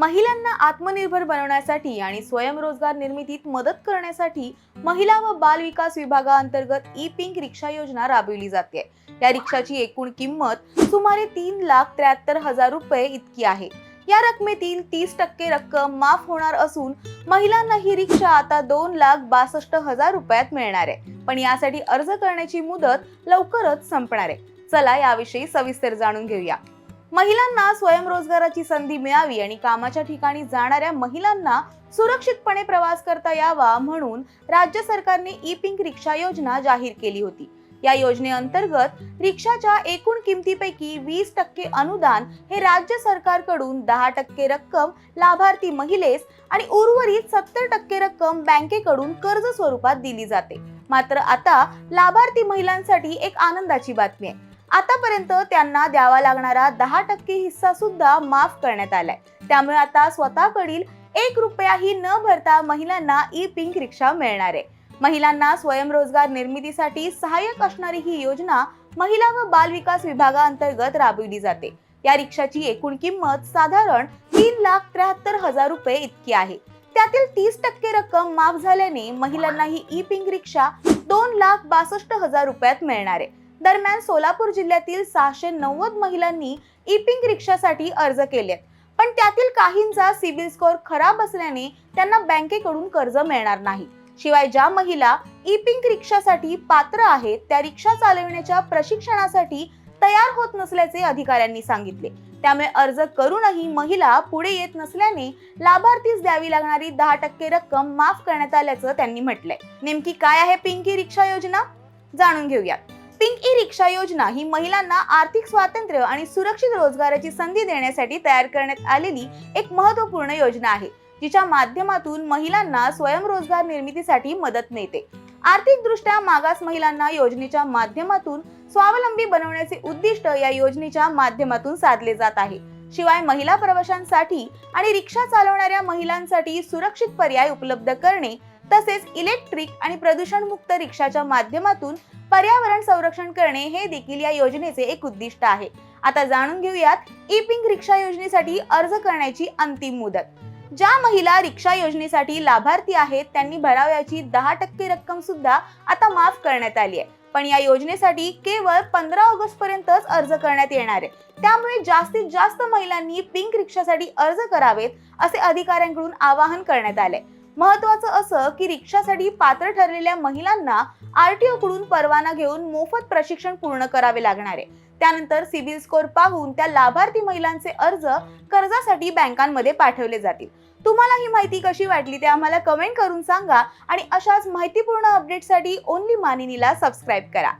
महिलांना आत्मनिर्भर बनवण्यासाठी आणि स्वयंरोजगार निर्मितीत मदत करण्यासाठी महिला व बाल विकास विभागाअंतर्गत ई पिंक रिक्षा योजना राबविली जाते. या रिक्षाची एकूण किंमत सुमारे तीन लाख त्र्याहत्तर हजार रुपये इतकी आहे. या रकमेतील तीस टक्के रक्कम माफ होणार असून महिलांना ही रिक्षा आता दोन लाख बासष्ट हजार रुपयात मिळणार आहे. पण यासाठी अर्ज करण्याची मुदत लवकरच संपणार आहे. चला याविषयी सविस्तर जाणून घेऊया. महिलांना स्वयंरोजगाराची संधी मिळावी आणि कामाच्या ठिकाणी जाणाऱ्या महिलांना सुरक्षितपणे प्रवास करता यावा म्हणून राज्य सरकारने ई पिंक रिक्षा योजना जाहीर केली होती. या योजनेअंतर्गत रिक्षाच्या एकूण किमतीपैकी वीस टक्के अनुदान हे राज्य सरकारकडून दहा टक्के रक्कम लाभार्थी महिलेस आणि उर्वरित सत्तर टक्के रक्कम बँकेकडून कर्ज स्वरूपात दिली जाते. मात्र आता लाभार्थी महिलांसाठी एक आनंदाची बातमी आहे. आतापर्यंत त्यांना द्यावा लागणारा दहा टक्के हिस्सा सुद्धा माफ करण्यात आलाय. त्यामुळे आता स्वतःकडील एक रुपयाही न भरता महिलांना ई पिंक रिक्षा मिळणार आहे. महिलांना स्वयंरोजगार निर्मितीसाठी सहाय्यक असणारी ही योजना महिला व बाल विकास विभागाअंतर्गत राबविली जाते. या रिक्षाची एकूण किंमत साधारण तीन लाख त्र्याहत्तर हजार रुपये इतकी आहे. त्यातील तीस टक्के रक्कम माफ झाल्याने महिलांना ही ई पिंक रिक्षा दोन लाख बासष्ट हजार रुपयात मिळणार आहे. दरम्यान सोलापूर जिल्ह्यातील सहाशे नव्वद महिलांनी ई पिंक रिक्षासाठी अर्ज केलेत पण त्यातील काहींचा सिबिल स्कोअर खराब असल्याने त्यांना बँकेकडून कर्ज मिळणार नाही. शिवाय ज्या महिला ई पिंक रिक्षासाठी पात्र आहेत त्या रिक्षा चालविण्याच्या प्रशिक्षणासाठी तयार होत नसल्याचे अधिकाऱ्यांनी सांगितले. त्यामुळे अर्ज करूनही महिला पुढे येत नसल्याने लाभार्थीस द्यावी लागणारी दहा टक्के रक्कम माफ करण्यात आल्याचं त्यांनी म्हटलंय. नेमकी काय आहे पिंकी रिक्षा योजना? जाणून घेऊयात. पिंक ई रिक्षा योजना ही महिलांना आर्थिक स्वातंत्र्य आणि सुरक्षित रोजगाराची संधी देण्यासाठी तयार करण्यात आलेली एक महत्त्वपूर्ण योजना आहे जिच्या माध्यमातून महिलांना स्वयंरोजगार निर्मितीसाठी मदत मिळते. आर्थिकदृष्ट्या मागास महिलांना योजनेच्या माध्यमातून स्वावलंबी बनवण्याचे उद्दिष्ट या योजनेच्या माध्यमातून साधले जात आहे. शिवाय महिला प्रवाशांसाठी आणि रिक्षा चालवणाऱ्या महिलांसाठी सुरक्षित पर्याय उपलब्ध करणे तसेच इलेक्ट्रिक आणि प्रदूषणमुक्त रिक्षाच्या माध्यमातून पर्यावरण संरक्षण करणे हे देखील या योजनेचे एक उद्दिष्ट आहे. आता जाणून घेऊयात ई पिंक रिक्षा योजनेसाठी अर्ज करण्याची अंतिम मुदत. ज्या महिला रिक्षा योजनेसाठी लाभार्थी आहेत त्यांनी भरावयाची दहा टक्के रक्कम सुद्धा आता माफ करण्यात आली आहे. पण या योजनेसाठी केवळ पंधरा ऑगस्ट पर्यंतच अर्ज करण्यात येणार आहे. त्यामुळे जास्तीत जास्त महिलांनी पिंक रिक्षासाठी अर्ज करावेत असे अधिकाऱ्यांकडून आवाहन करण्यात आले महत्वाचं असं की रिक्षासाठी पात्र ठरलेल्या महिलांना आरटीओ कडून परवाना घेऊन मोफत प्रशिक्षण पूर्ण करावे लागणार आहे. त्यानंतर सिबिल स्कोअर पाहून त्या लाभार्थी महिलांचे अर्ज कर्जासाठी बँकांमध्ये पाठवले जातील. तुम्हाला ही माहिती कशी वाटली ते आम्हाला कमेंट करून सांगा आणि अशाच माहितीपूर्ण अपडेटसाठी ओनली मानिनीला सबस्क्राईब करा.